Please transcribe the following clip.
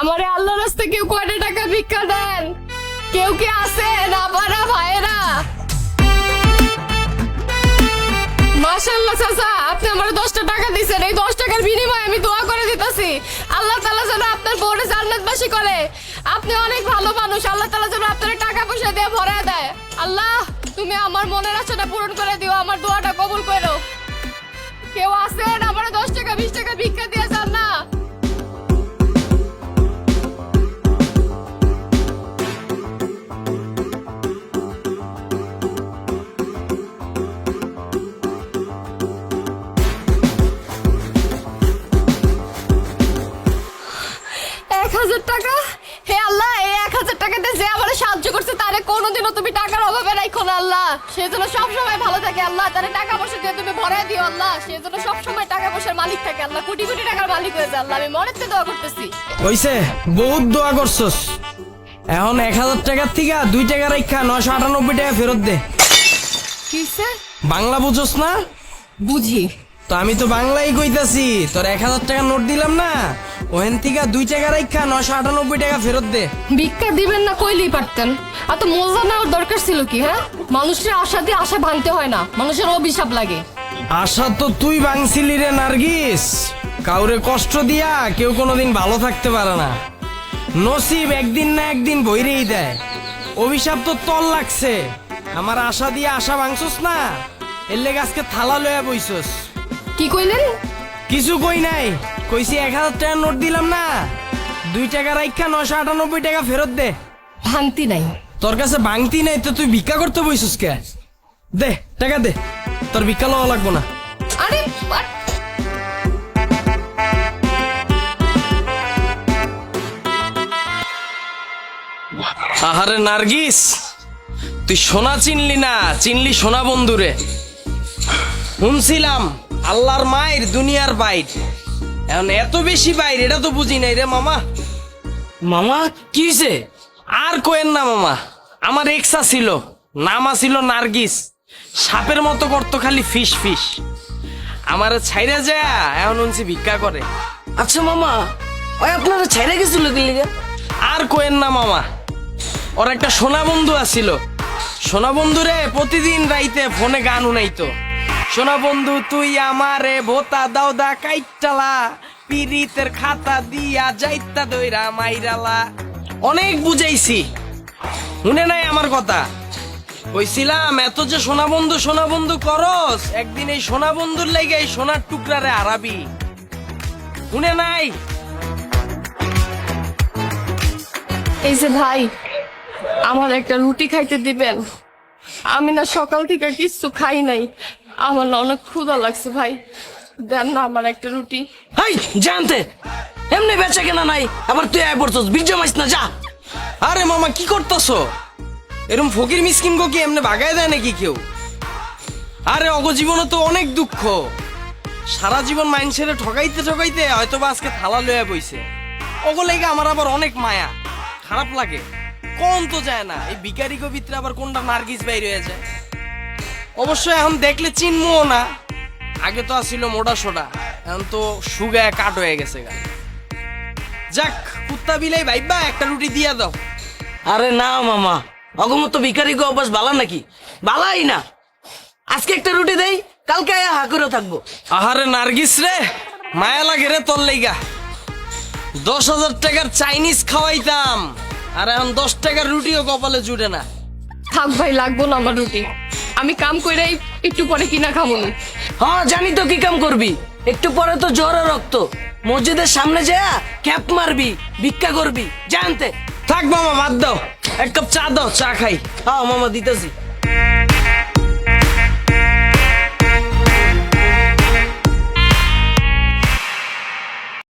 আমারে আল্লাহ রাস্তায় কেউ কয়টা টাকা ভিক্ষা দেন? কেউ কি আছেন আপারা ভাইয়েরা। মাশাল্লাহ চাচা, আপনি আমার দশটা টাকা দিচ্ছেন এই দশ টাকার বিনিময়ে আমি দোয়া করে দিতেছি। আল্লাহ তালা যেন আপনার বউরে জান্নাতবাসী করে। আপনি অনেক ভালো মানুষ। আল্লাহ তালা যেন আপনার টাকা পয়সা দিয়ে ভরায় দেয়। আল্লাহ, তুমি আমার মনের আশাটা পূরণ করে দিও, আমার দোয়াটা কবুল করো হাজার টাকা? হে আল্লাহ এই এক হাজার টাকাতে যে আমার সাহায্য করছে তারে কোনোদিনও তুমি টাকার অভাবে রাখো না আল্লাহ। সে যেন সবসময় ভালো থাকে আল্লাহ। তারে টাকা পয়সা দিয়ে তুমি ভরাই দিও আল্লাহ। সে যেন সবসময় টাকা পয়সার মালিক থাকে আল্লাহ। কোটি কোটি টাকার মালিক হয়ে যায় আল্লাহ। আমি দোয়া করতেছি। হইছে বহুত দোয়া করছস। এখন এক হাজার টাকার থেকে দুই টাকা রেখা নশো আটানব্বই টাকা ফেরত দে। কিসে? বাংলা বুঝছস না? বুঝি। তো আমি তো বাংলাই কইতাছি তোর এক হাজার টাকা নোট দিলাম না? ওহেন থেকে দুই টাকা রেখা নশো আটানব্বই টাকা ফেরত দে। ভিক্ষা দিবেন না কইলেই পারতেন। এত মজা নেওয়ার দরকার ছিল কি হ্যাঁ? মানুষের আশা দিয়ে আশা ভাঙতে হয় না মানুষের অভিশাপ লাগে। আশা তো তুই ভাঙছিলি রে নার্গিস। কাউরে কষ্ট দিয়া কেউ কোনোদিন ভালো থাকতে পারে না। নসিব একদিন না একদিন বইরেই দেয়। অভিশাপ তো তল লাগছে। আমার আশা দিয়ে আশা ভাঙছস না এর লেগে আজকে থালা লয়া বইছস। কি কইলেন? কিছু কই নাই। কইছি এক হাজার টাকা নোট দিলাম না। দুই টাকা রাইখা নশো আটানব্বই টাকা ফেরত দে। ভাঙতি নাই। তোর কাছে ভাঙতি নাই তো তুই ভিক্ষা করতে বইছিস কে? দে টাকা দে। তোর ভিক্ষা লওয়া লাগবো না। আরে আহারে নার্গিস তুই সোনা চিনলি না? চিনলি সোনা বন্ধুরে। শুনছিলাম। আল্লাহর মায়ের দুনিয়ার বাইর। এখন এত বেশি বাইর এটা তো বুঝি নাই রে মামা। মামা কি হয়েছে আর কোয়েন না মামা আমার এক্সা ছিল নামা ছিল নার্গিস। সাপের মতো করতো খালি ফিস ফিস। আমার ছাইরা যায় এখন উনছি ভিক্ষা করে। আচ্ছা মামা ওই আপনারা ছাইরা গেছিল দিল্লি আর কোয়েন না মামা ওর একটা সোনা বন্ধু আছিল। সোনা বন্ধু রে প্রতিদিন রাইতে ফোনে গান উনাইতো। সোনা বন্ধু, তুই আমারে ভোতা দাও দা কাইটালা পিরিতের খাতা দিয়া যাইতা দইরা মাইরালা। অনেক বুঝাইছি। শুনে নাই আমার কথা। কইছিলাম, এত যে সোনা বন্ধু সোনা বন্ধু করস, একদিন এই সোনা বন্ধুর লেগে এই সোনার টুকরারে হারাবি শুনে নাই? এই যে ভাই, আমার একটা রুটি খাইতে দিবেন। আমি না সকাল থেকে কিচ্ছু খাই নাই। আমার না অনেক ক্ষুধা লাগছে ভাই। দেন না আমার একটা রুটি। হাই জানতে। এমনি বেচা কেনা নাই আবার তুই আয় পড়ছস বীর্য মাইস না যা। আরে মামা কি করতেছো? এরম ফকির মিসকিন গো কি এমনি ভাগায় দেয় নাকি কেউ? আরে অগ জীবনে তো অনেক দুঃখ। সারা জীবন মানুষের ঠকাইতে ঠকাইতে হয়তো বা আজকে থালা লইয়া বইছে। ওগো লেগে আমার আবার অনেক মায়া। খারাপ লাগে। কোন তো যায় না এই বিকারি ভিতরে আবার কোনটা নার্গিস বাইর হয়ে যায়। অবশ্য এখন দেখলে চিনমও না। আগে তো আসছিল মোটা সোটা এখন তো সুগায় কাট হয়ে গেছে গা। যাক কুত্তা বিলাই ভাইবা একটা রুটি দিয়া দাও। আরে না মামা অগমত ভিখারি গো অভ্যাস বালা নাকি? বালাই না। আজকে একটা রুটি দেই কালকে আয়া হা করে থাকব। আহারে নার্গিস রে মায়া লাগে রে তোর লেগা। দশ হাজার টাকার চাইনিজ খাওয়াইতাম আর এখন দশ টাকার রুটিও কপালে জুড়ে না। থাক ভাই লাগবো না আমার রুটি। আমি কাম করে একটু পরে কিনা খাব না। হ্যাঁ জানি তো কি কাম করবি। একটু পরে তো জ্বর রক্ত। মসজিদের সামনে যা ক্যাপ মারবি, ভিক্ষা করবি, জানতে। থাক মামা, বাদ দাও। এক কাপ চা দাও, চা খাই। হ্যাঁ মামা, দিতেছি।